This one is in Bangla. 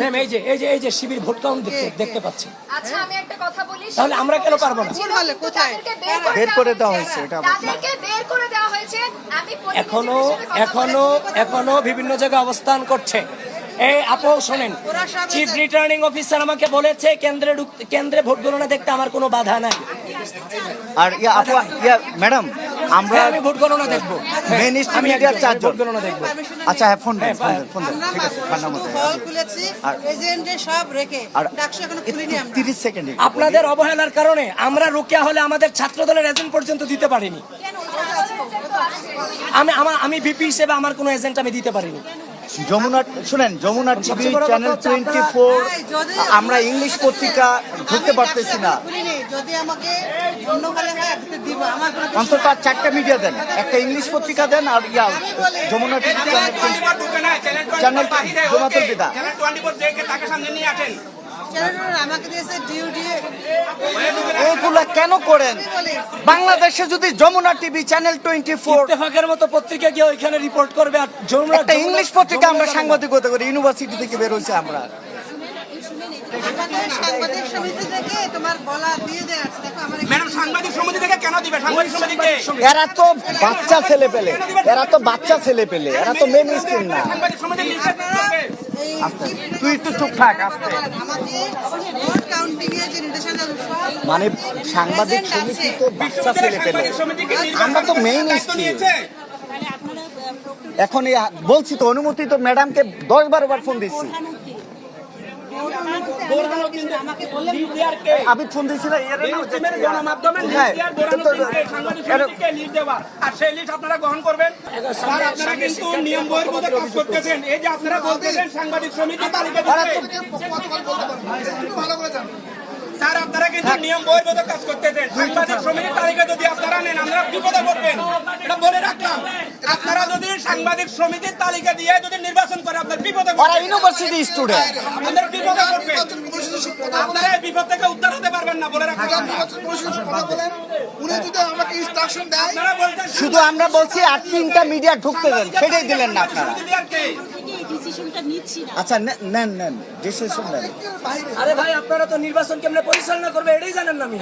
ম্যাম এই যে এই যে এই যে শিবির ভোট কাউন্ট দেখতে দেখতে পাচ্ছি। আচ্ছা আমি একটা কথা বলি তাহলে আমরা কেন পারব না? কোথায়? বের করে দেওয়া দেওয়া হয়েছে, এটা তাদেরকে বের করে দেওয়া হয়েছে আমি এখনও এখনও এখনও বিভিন্ন জায়গায় অবস্থান করছে। এই আপু শোনেন। চিফ রিটার্নিং অফিসার আমাকে বলেছে কেন্দ্রে কেন্দ্রে ভোট গণনা দেখতে আমার কোনো বাধা নাই। আর ইয়া আপু ইয়া ম্যাডাম আমরা হ্যাঁ, আমি ভোট গণনা দেখব। মেন আমি মিডিয়ার চারজন। ভোট গণনা দেখব। আচ্ছা হ্যাঁ ফোন দেন হ্যাঁ, ফোন দেন ফোন দেন। ঠিক আছে ঠান্ডা আর- এজেন্টে সব রেখে এখনও খুলিনি আমরা। তিরিশ সেকেন্ড আপনাদের অবহেলার কারণে আমরা রোকেয়া হলে আমাদের ছাত্র দলের এজেন্ট পর্যন্ত দিতে পারিনি। আমি আমার আমি ভিপি হিসেবে আমার কোনো এজেন্ট আমি দিতে পারিনি। যমুনা শুনেন যমুনা টিভি চ্যানেল টোয়েন্টি আমরা- ফোর আমরা ইংলিশ পত্রিকা ঢুকতে পারতেছি না। যদি আমাকে অন্য হলে দিতে দিব। আমার অন্তত আর চারটা মিডিয়া দেন। একটা ইংলিশ পত্রিকা দেন আর ইয়া যমুনা টিভি চ্যানেল জমাতুল বিদা। তাকে সামনে নিয়ে আসেন। কেন করেন? বাংলাদেশে যদি Jamuna TV channel twenty four ইত্তেফাকের মতো পত্রিকা গিয়ে ওইখানে রিপোর্ট করবে আর যমুনা একটা ইংলিশ পত্রিকা আমরা সাংবাদিকতা করি ইউনিভার্সিটি থেকে বের আমরা। আমাদের সাংবাদিক সমিতি থেকে তোমার বলা দিয়ে দেওয়া আছে দেখো আমার ম্যাডাম সাংবাদিক সমিতি থেকে কেন দিবে? সাংবাদিক সমিতিকে এরা তো বাচ্চা ছেলে পেলে এরা তো বাচ্চা ছেলে পেলে এরা তো মেন স্ট্রিম না। তুই একটু চুপ থাক আস্তে। মানে সাংবাদিক সমিতি তো বাচ্চা ছেলে পেলে। আমরা তো মেইন এখন বলছি তো অনুমতি তো ম্যাডামকে দশ বারো বার ফোন দিচ্ছি। সেই লিড আপনারা গ্রহণ করবেন আপনারা কিন্তু নিয়ম কাজ করতেছেন এই যে আপনারা বলতেছেন সাংবাদিক তালিকা স্যার আপনারা কিন্তু নিয়ম কাজ সাংবাদিক সমিতির তালিকা যদি আপনারা নেন আমরা বিপদে পড়বেন এটা বলে রাখলাম আপনারা যদি সাংবাদিক সমিতির তালিকা দিয়ে যদি নির্বাচন করে আপনার বিপদে ইউনিভার্সিটি স্টুডেন্ট আপনার বিপদে পড়বেন। আপনারা এই বিপদ থেকে উদ্ধার হতে পারবেন না বলে রাখলাম। উনি যদি আমাকে ইনস্ট্রাকশন দেয় শুধু আমরা বলছি আর তিনটা মিডিয়া ঢুকতে দেন। সেটাই দিলেন না আপনারা? আচ্ছা নে- নেন নেন। ডিসিশন নেন। আরে ভাই আপনারা তো নির্বাচন কেমনে পরিচালনা করবে এটাই জানেন না আমি